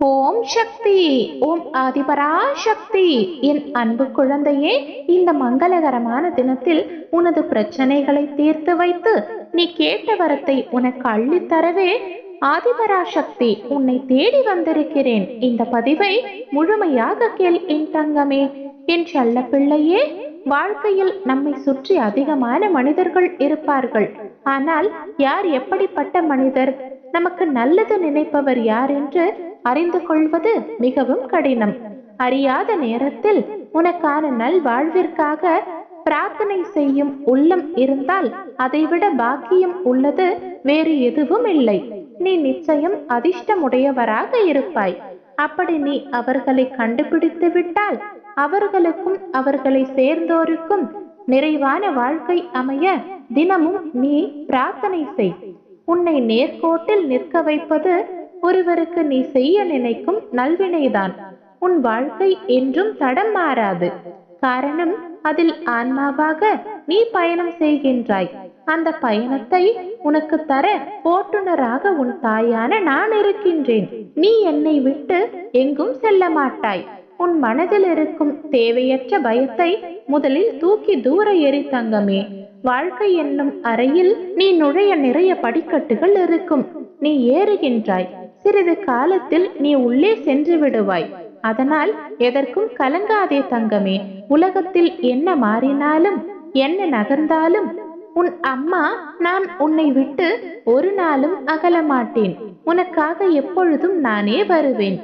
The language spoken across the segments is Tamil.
ஓம் சக்தி ஓம் ஆதிபரா சக்தி என் அன்பு குழந்தையே இந்த மங்களகரமான தினத்தில் உனது பிரச்சனைகளை தீர்த்து வைத்து நீ கேட்ட வரத்தை உனக்கு அள்ளித் தரவே ஆதிபரா சக்தி உன்னை தேடி வந்திருக்கிறேன். இந்த பதிவை முழுமையாக கேள் என் தங்கமே. என் செல்ல பிள்ளையே வாழ்க்கையில் நம்மை சுற்றி அதிகமான மனிதர்கள் இருப்பார்கள். ஆனால் யார் எப்படிப்பட்ட மனிதர்? நமக்கு நல்லது நினைப்பவர் யார் என்று அறிந்து கொள்வது மிகவும் கடினம். அறியாத நேரத்தில் உனக்கான நல் வாழ்விற்காக பிரார்த்தனை செய்யும் உள்ளம் இருந்தால் அதைவிட பாக்கியம் உள்ளது வேறு எதுவும் இல்லை. நீ நிச்சயம் அதிர்ஷ்டமுடையவராக இருப்பாய். அப்படி நீ அவர்களை கண்டுபிடித்து விட்டால் அவர்களுக்கும் அவர்களை சேர்ந்தோருக்கும் நிறைவான வாழ்க்கை அமைய தினமும் நீ பிரார்த்தனை செய். உன்னை நேர்கோட்டில் நிற்க வைப்பது ஒருவருக்கு நீ செய்ய நினைக்கும் நல்வினைதான். உன் வாழ்க்கை என்றும் தடம் மாறாது. காரணம் அதில் ஆன்மாவாக நீ பயணம் செய்கின்றாய். அந்த பயணத்தை உனக்கு தர ஓட்டுநராக உன் தாயான நான் இருக்கின்றேன். நீ என்னை விட்டு எங்கும் செல்ல மாட்டாய். உன் மனதில் இருக்கும் தேவையற்ற பயத்தை முதலில் தூக்கி தூர எரி தங்கமே. வாழ்க்கை என்னும் அறையில் நீ நுழைய நிறைய படிக்கட்டுகள் இருக்கும். நீ ஏறுகின்றாய். சிறிது காலத்தில் நீ உள்ளே சென்று விடுவாய். அதனால் எதற்கும் கலங்காதே தங்கமே. உலகத்தில் என்ன மாறினாலும் என்ன நகர்ந்தாலும் உன் அம்மா நான் உன்னை விட்டு ஒரு நாளும் அகல மாட்டேன் உனக்காக எப்பொழுதும் நானே வருவேன்.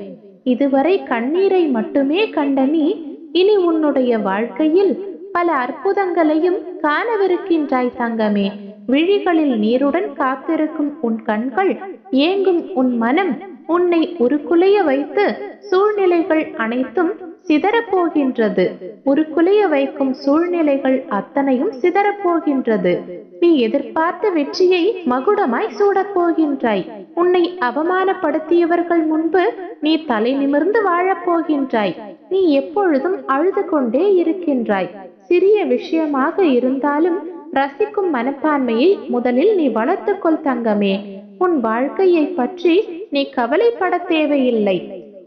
இதுவரை கண்ணீரை மட்டுமே கண்ட நீ இனி உன்னுடைய வாழ்க்கையில் பல அற்புதங்களையும் காணவிருக்கின்றாய் தங்கமே. விழிகளில் நீருடன் காத்திருக்கும் உன் கண்கள் ஏங்கும் உன் மனம் உன்னை உருக்குலைய வைத்து சூழ்நிலைகள் அனைத்தும் சிதறப்போகின்றது. உருக்குலைய வைக்கும் சூழ்நிலைகள் அத்தனையும் சிதறப்போகின்றது. நீ எதிர்பார்த்த வெற்றியை மகுடமாய் சூடப் போகின்றாய் உன்னை அவமானப்படுத்தியவர்கள் முன்பு நீ தலை நிமிர்ந்து வாழப் போகின்றாய் நீ எப்பொழுதும் அழுது கொண்டே இருக்கின்றாய். சிறிய விஷயமாக இருந்தாலும் ரசிக்கும் மனப்பான்மையை முதலில் நீ வளர்த்துக்கொள் தங்கமே. உன் வாழ்க்கையை பற்றி நீ கவலைப்பட தேவையில்லை.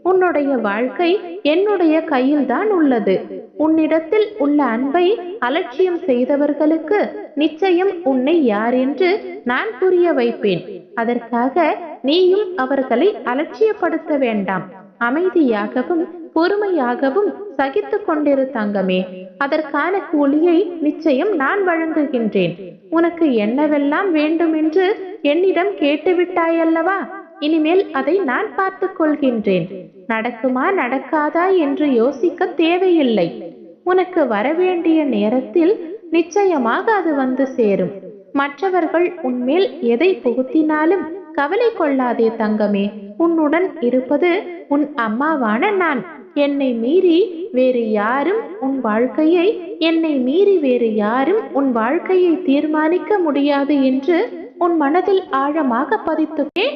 உன்னுடைய வாழ்க்கை என்னுடைய கையில்தான் உள்ளது. உன்னிடத்தில் உள்ள அன்பை அலட்சியம் செய்தவர்களுக்கு நிச்சயம் உன்னை யார் என்று நான் புரிய வைப்பேன். அதற்காக நீயும் அவர்களை அலட்சியப்படுத்த வேண்டாம். அமைதியாகவும் பொறுமையாகவும் சகித்து கொண்டிரு தங்கமே. அதற்கான கூலியை நிச்சயம் நான் வழங்குகின்றேன். உனக்கு என்னவெல்லாம் வேண்டும் என்று என்னிடம் கேட்டுவிட்டாயல்லவா? இனிமேல் அதை நான் பார்த்துக் கொள்கின்றேன். நடக்குமா நடக்காதா என்று யோசிக்க தேவையில்லை. உனக்கு வரவேண்டிய நேரத்தில் நிச்சயமாக அது வந்து சேரும். மற்றவர்கள் உன்மேல் எதை புகுத்தினாலும் கவலை கொள்ளாதே தங்கமே. உன்னுடன் இருப்பது உன் அம்மாவான நான். என்னை மீறி வேறு யாரும் உன் வாழ்க்கையை என்னை மீறி வேறு யாரும் உன் வாழ்க்கையை தீர்மானிக்க முடியாது என்று உன் மனதில் ஆழமாக பதித்துக்கே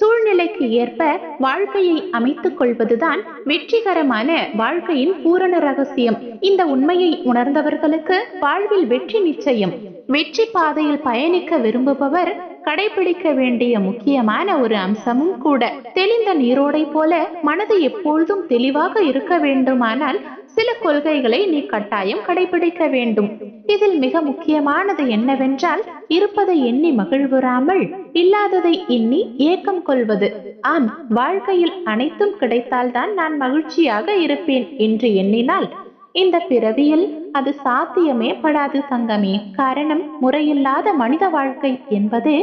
சூழ்நிலைக்கு ஏற்ப வாழ்க்கையை அமைத்துக் கொள்வதுதான் வெற்றிகரமான வாழ்க்கையின் பூரண ரகசியம். இந்த உண்மையை உணர்ந்தவர்களுக்கு வாழ்வில் வெற்றி நிச்சயம். வெற்றி பாதையில் பயணிக்க விரும்புபவர் கடைபிடிக்க வேண்டிய முக்கியமான ஒரு அம்சமும் கூட. தெளிந்த நீரோடை போல மனது எப்பொழுதும் தெளிவாக இருக்க வேண்டுமானால் சில கொள்கைகளை நீ கட்டாயம் கடைபிடிக்க வேண்டும். இதில் மிக முக்கியமானது என்னவென்றால் இருப்பதை எண்ணி மகிழ்வுறாமல் இல்லாததை எண்ணி ஏக்கம் கொள்வது. ஆம் வாழ்க்கையில் அனைத்தும் கிடைத்தால்தான் நான் மகிழ்ச்சியாக இருப்பேன் என்று எண்ணினால் இந்த பிறவியில் அது சாத்தியமே படாது தங்கமே. காரணம் முறையில்லாத மனித வாழ்க்கை என்பது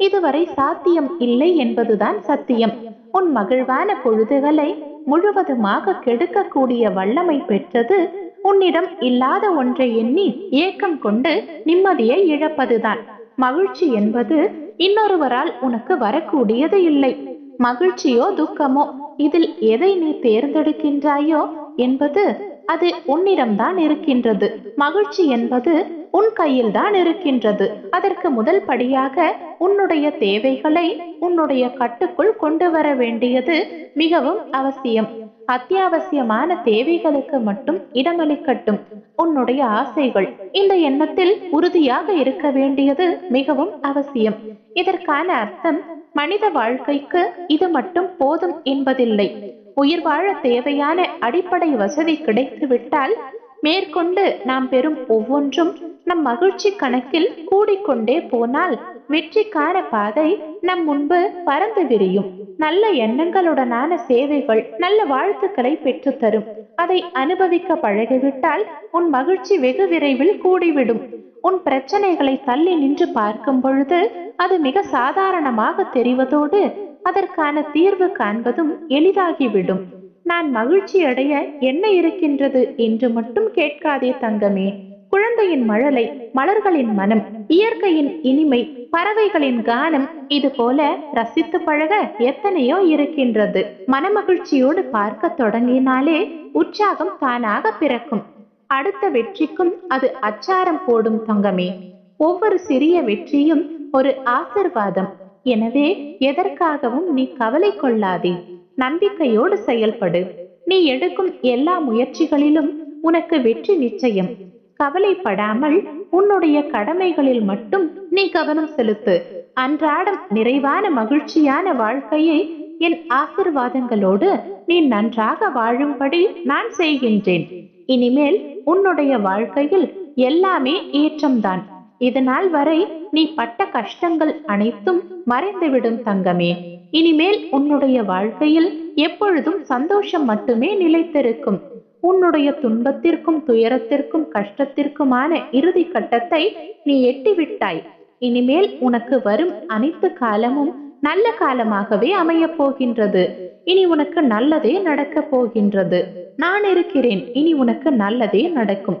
இதுவரை சாத்தியம் இல்லை என்பதுதான் சத்தியம். உன் மகிழ்வான பொழுதுகளை முழுவதுமாக கெடுக்கக்கூடிய வல்லமை பெற்றது. உன்னிடம் இல்லாத ஒன்றை எண்ணி ஏக்கம் கொண்டு நிம்மதியை இழப்பதுதான். மகிழ்ச்சி என்பது இன்னொருவரால் உனக்கு வரக்கூடியது இல்லை. மகிழ்ச்சியோ துக்கமோ இதில் எதை நீ தேர்ந்தெடுக்கின்றாயோ என்பது அது உன்னிடம்தான் இருக்கின்றது. மகிழ்ச்சி என்பது உன் கையில் தான் இருக்கின்றது. அதற்கு முதல் படியாக உன்னுடைய தேவைகளை உன்னுடைய கட்டுக்குள் கொண்டு வர வேண்டியது மிகவும் அவசியம். அத்தியாவசியமான தேவைகளுக்கு மட்டும் இடமளிக்கட்டும். உன்னுடைய ஆசைகள் இந்த எண்ணத்தில் உறுதியாக இருக்க வேண்டியது மிகவும் அவசியம். இதற்கான அர்த்தம் மனித வாழ்க்கைக்கு இது மட்டும் போதும் என்பதில்லை. உயிர் வாழ தேவையான அடிப்படை வசதி கிடைத்துவிட்டால் மேற்கொண்டு நாம் பெறும் ஒவ்வொன்றும் நம் மகிழ்ச்சி கணக்கில் கூடிக்கொண்டே போனால் வெற்றிக்கான பாதை நம் முன்பு பறந்து விரியும். நல்ல எண்ணங்களுடனான சேவைகள் நல்ல வாழ்த்துக்களை பெற்றுத்தரும் அதை அனுபவிக்க பழகிவிட்டால் உன் மகிழ்ச்சி வெகு விரைவில் கூடிவிடும். உன் பிரச்சனைகளை தள்ளி நின்று பார்க்கும் பொழுது அது மிக சாதாரணமாக தெரிவதோடு அதற்கான தீர்வு காண்பதும் எளிதாகிவிடும். நான் மகிழ்ச்சி அடைய என்ன இருக்கின்றது என்று மட்டும் கேட்காதே தங்கமே. குழந்தையின் மழலை மலர்களின் மனம் இயற்கையின் இனிமை பறவைகளின் கானம் இது போல ரசித்து பழக எத்தனையோ இருக்கின்றது. மனமகிழ்ச்சியோடு பார்க்க தொடங்கினாலே உற்சாகம் தானாக பிறக்கும். அடுத்த வெற்றிக்கும் அது அச்சாரம் போடும் தங்கமே. ஒவ்வொரு சிறிய வெற்றியும் ஒரு ஆசிர்வாதம். எனவே எதற்காகவும் நீ கவலை கொள்ளாதே. நம்பிக்கையோடு செயல்படு. நீ எடுக்கும் எல்லா முயற்சிகளிலும் உனக்கு வெற்றி நிச்சயம். கவலைப்படாமல் உன்னுடைய கடமைகளில் மட்டும் நீ கவனம் செலுத்து. அன்றாடம் நிறைவான மகிழ்ச்சியான வாழ்க்கையை என் ஆசிர்வாதங்களோடு நீ நன்றாக வாழும்படி நான் செய்கின்றேன். இனிமேல் உன்னுடைய வாழ்க்கையில் எல்லாமே ஏற்றம்தான். இதனால் வரை நீ பட்ட கஷ்டங்கள் அனைத்தும் மறைந்துவிடும் தங்கமே. இனிமேல் உன்னுடைய வாழ்க்கையில் எப்பொழுதும் சந்தோஷம் மட்டுமே நிலைத்திருக்கும். உன்னுடைய துன்பத்திற்கும் துயரத்திற்கும் கஷ்டத்திற்குமான இறுதி கட்டத்தை நீ எட்டிவிட்டாய். இனிமேல் உனக்கு வரும் அனைத்து காலமும் நல்ல காலமாகவே அமையப் போகின்றது. இனி உனக்கு நல்லதே நடக்கப் போகின்றது. நான் இருக்கிறேன். இனி உனக்கு நல்லதே நடக்கும்.